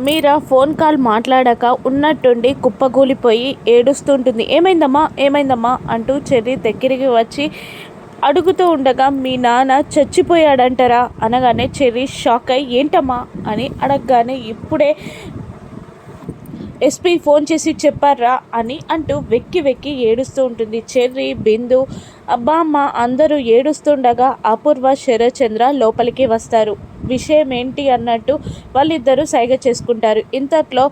మీరా phone call మాట్లాడాక ఉన్నట్టుండి కుప్పకూలిపోయి ఏడుస్తుంటుంది. ఏమైందమ్మా? ఏమైందమ్మా? అంటూ చెర్రి దగ్గరికి వచ్చి అడుగుతూ ఉండగా మీ నాన్న చచ్చిపోయాడంటారా? అనగానే చెర్రీ షాక్ అయ్యి ఏంటమ్మా? అని అడగగానే ఇప్పుడే ఎస్పీ ఫోన్ చేసి చెప్పారా అని అంటూ వెక్కి వెక్కి ఏడుస్తూ ఉంటుంది. చెర్రి బిందు బామ్మ అందరూ ఏడుస్తుండగా అపూర్వ శరచంద్ర లోపలికి వస్తారు. విషయం ఏంటి అన్నట్టు వాళ్ళిద్దరూ సైగ చేసుకుంటారు. ఇంతట్లో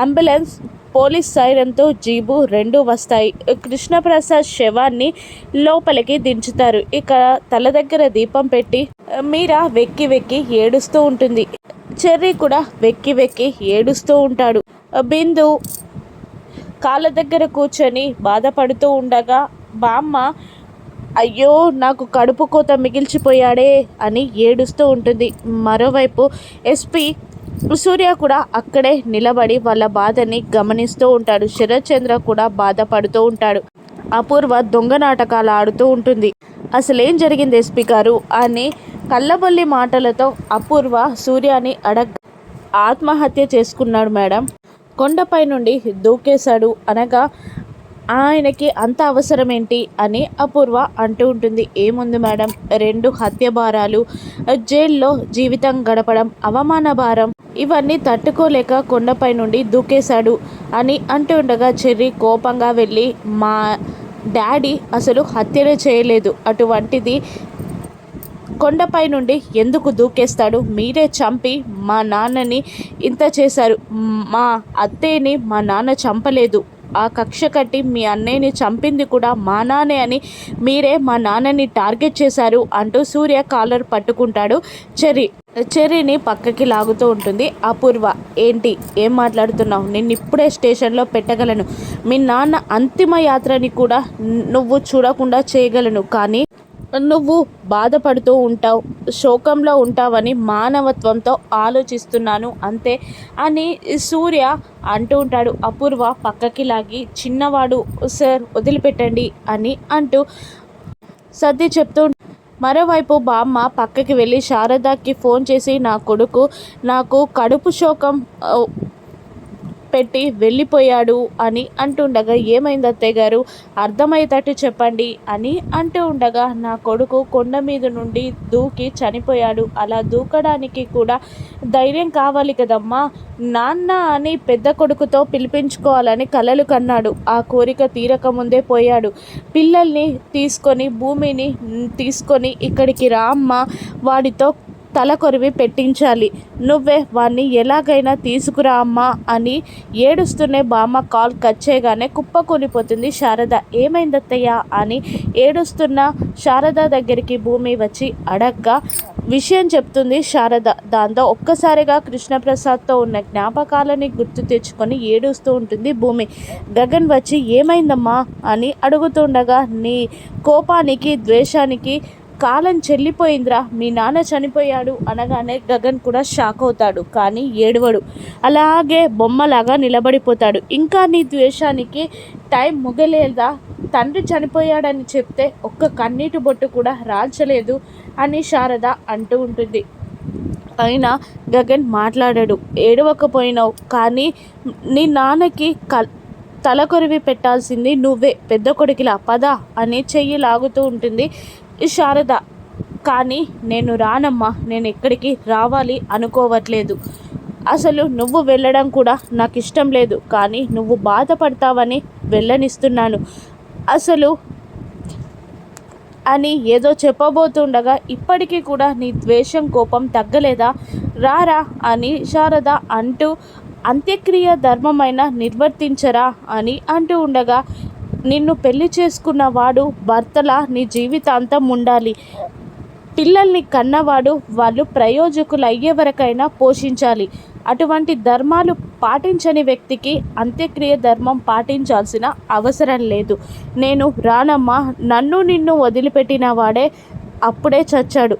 అంబులెన్స్ పోలీస్ సైరన్తో జీబు రెండు వస్తాయి. కృష్ణప్రసాద్ శవాన్ని లోపలికి దించుతారు. ఇక తల దగ్గర దీపం పెట్టి మీరా వెక్కి వెక్కి ఏడుస్తూ ఉంటుంది. చెర్రీ కూడా వెక్కి వెక్కి ఏడుస్తూ ఉంటాడు. బిందు కాళ్ళ దగ్గర కూర్చొని బాధపడుతూ ఉండగా బామ్మ అయ్యో నాకు కడుపు కోత మిగిల్చిపోయాడే అని ఏడుస్తూ ఉంటుంది. మరోవైపు ఎస్పీ సూర్య కూడా అక్కడే నిలబడి వాళ్ళ బాధని గమనిస్తూ ఉంటాడు. శరత్చంద్ర కూడా బాధపడుతూ ఉంటాడు. అపూర్వ దొంగ నాటకాలు ఆడుతూ ఉంటుంది. అసలేం జరిగింది ఎస్పీ గారు అని కళ్ళబొల్లి మాటలతో అపూర్వ సూర్యాని అడగ ఆత్మహత్య చేసుకున్నాడు మేడం. కొండపై నుండి దూకేశాడు అనగా ఆయనకి అంత అవసరం ఏంటి అని అపూర్వ అంటూ ఉంటుంది. ఏముంది మేడం? రెండు హత్య భారాలు జైల్లో జీవితం గడపడం అవమాన భారం ఇవన్నీ తట్టుకోలేక కొండపై నుండి దూకేశాడు అని అంటూ ఉండగా చెర్రి కోపంగా వెళ్ళి మా డాడీ అసలు హత్యనే చేయలేదు. అటువంటిది కొండపై నుండి ఎందుకు దూకేస్తాడు? మీరే చంపి మా నాన్నని ఇంత చేశారు. మా అత్తయ్యని మా నాన్న చంపలేదు. ఆ కక్ష కట్టి మీ అన్నయ్యని చంపింది కూడా మా నాన్నే అని మీరే మా నాన్నని టార్గెట్ చేశారు అంటూ సూర్య కాలర్ పట్టుకుంటాడు చెర్రీ. చెర్రీని పక్కకి లాగుతూ ఉంటుంది. అపూర్వ ఏంటి? ఏం మాట్లాడుతున్నావు? నేను ఇప్పుడే స్టేషన్లో పెట్టగలను. మీ నాన్న అంతిమ యాత్రని కూడా నువ్వు చూడకుండా చేయగలను కానీ నువ్వు బాధపడుతూ ఉంటావు శోకంలో ఉంటావని మానవత్వంతో ఆలోచిస్తున్నాను అంతే అని సూర్య అంటూ ఉంటాడు. అపూర్వ పక్కకి లాగి చిన్నవాడు సార్ వదిలిపెట్టండి అని అంటూ సర్ది చెప్తూ మరోవైపు బామ్మ పక్కకి వెళ్ళి శారదాకి ఫోన్ చేసి నా కొడుకు నాకు కడుపు శోకం పెట్టి వెళ్ళిపోయాడు అని అంటుండగా ఏమైంది అత్తయ్య గారు? అర్థమయ్యేటట్టు చెప్పండి అని అంటూ ఉండగా నా కొడుకు కొండ మీద నుండి దూకి చనిపోయాడు. అలా దూకడానికి కూడా ధైర్యం కావాలి కదమ్మా. నాన్న అని పెద్ద కొడుకుతో పిలిపించుకోవాలని కలలు కన్నాడు. ఆ కోరిక తీరక ముందే పోయాడు. పిల్లల్ని తీసుకొని భూమిని తీసుకొని ఇక్కడికి రామ్మ వాడితో తల కొరివి పెట్టించాలి. నువ్వే వాణ్ణి ఎలాగైనా తీసుకురా అమ్మా అని ఏడుస్తూనే బామ్మ కాల్ కట్ చేయగానే కుప్పకూలిపోతుంది శారద. ఏమైందత్తయ్య అని ఏడుస్తున్న శారద దగ్గరికి భూమి వచ్చి అడగ్గా విషయం చెప్తుంది శారద. దాంతో ఒక్కసారిగా కృష్ణప్రసాద్తో ఉన్న జ్ఞాపకాలని గుర్తు తెచ్చుకొని ఏడుస్తూ ఉంటుంది భూమి. గగన్ వచ్చి ఏమైందమ్మా? అని అడుగుతుండగా నీ కోపానికి ద్వేషానికి కాలం చెల్లిపోయిందిరా మీ నాన్న చనిపోయాడు అనగానే గగన్ కూడా షాక్ అవుతాడు కానీ ఏడవడు. అలాగే బొమ్మలాగా నిలబడిపోతాడు. ఇంకా నీ ద్వేషానికి టైం ముగలేదా? తండ్రి చనిపోయాడని చెప్తే ఒక్క కన్నీటి బొట్టు కూడా రాల్చలేదు అని శారద అంటూ ఉంటుంది. అయినా గగన్ మాట్లాడాడు ఏడవకపోయినావు కానీ నీ నాన్నకి కల్ తలకొరివి పెట్టాల్సింది నువ్వే పెద్ద కొడుకులా పద అని చెయ్యి లాగుతూ ఉంటుంది. శారద. కానీ నేను రానమ్మా నేను ఎక్కడికి రావాలి అనుకోవట్లేదు. అసలు నువ్వు వెళ్ళడం కూడా నాకు ఇష్టం లేదు కానీ నువ్వు బాధపడతావని వెళ్ళనిస్తున్నాను. అసలు అని ఏదో చెప్పబోతుండగా ఇప్పటికీ కూడా నీ ద్వేషం కోపం తగ్గలేదా? రారా అని శారద అంటూ అంత్యక్రియ ధర్మమైన నిర్వర్తించరా అని అంటూ ఉండగా నిన్ను పెళ్ళి చేసుకున్న వాడు భర్తలా నీ జీవితాంతం ఉండాలి. పిల్లల్ని కన్నవాడు వాళ్ళు ప్రయోజకులు అయ్యేవరకైనా పోషించాలి. అటువంటి ధర్మాలు పాటించని వ్యక్తికి అంత్యక్రియ ధర్మం పాటించాల్సిన అవసరం లేదు. నేను రానమ్మ నన్ను నిన్ను వదిలిపెట్టిన వాడే అప్పుడే చచ్చాడు.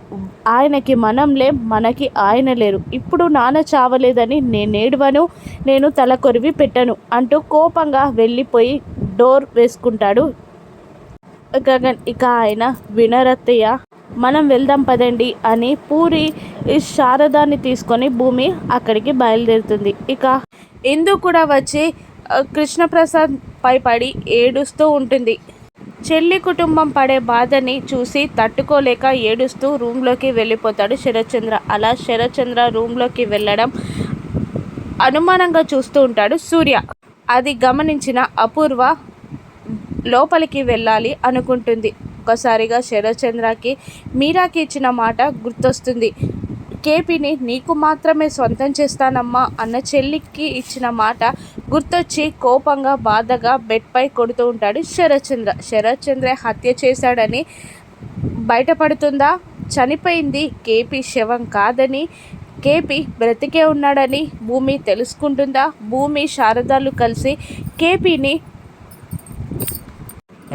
ఆయనకి మనం లేం మనకి ఆయన లేరు. ఇప్పుడు నాన్న చావలేదని నేనేడువను నేను తలకొరివి పెట్టను అంటూ కోపంగా వెళ్ళిపోయి డోర్ వేసుకుంటాడు. గగన్ ఇక ఆయన వినరత్తయ్య మనం వెళ్దాం పదండి అని పూరి శారదాన్ని తీసుకొని భూమి అక్కడికి బయలుదేరుతుంది. ఇక ఇందు కూడా వచ్చి కృష్ణప్రసాద్ పై పడి ఏడుస్తూ ఉంటుంది. చెల్లి కుటుంబం పడే బాధని చూసి తట్టుకోలేక ఏడుస్తూ రూమ్లోకి వెళ్ళిపోతాడు శరత్చంద్ర. అలా శరత్చంద్ర రూమ్లోకి వెళ్ళడం అనుమానంగా చూస్తూ ఉంటాడు సూర్య. అది గమనించిన అపూర్వ లోపలికి వెళ్ళాలి అనుకుంటుంది. ఒకసారిగా శరత్చంద్రకి మీరాకి ఇచ్చిన మాట గుర్తొస్తుంది. కేపీని నీకు మాత్రమే సొంతం చేస్తానమ్మా అన్న చెల్లికి ఇచ్చిన మాట గుర్తొచ్చి కోపంగా బాధగా బెడ్పై కొడుతూ ఉంటాడు శరత్చంద్ర. శరత్చంద్ర హత్య చేశాడని బయటపడుతుందా? చనిపోయింది కేపీ శవం కాదని కేపీ బ్రతికే ఉన్నాడని భూమి తెలుసుకుంటుందా? భూమి శారదాలు కలిసి కేపీని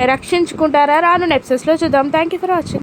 రక్షించుకుంటారా? రాను నెప్సెస్లో చూద్దాం. Thank you for watching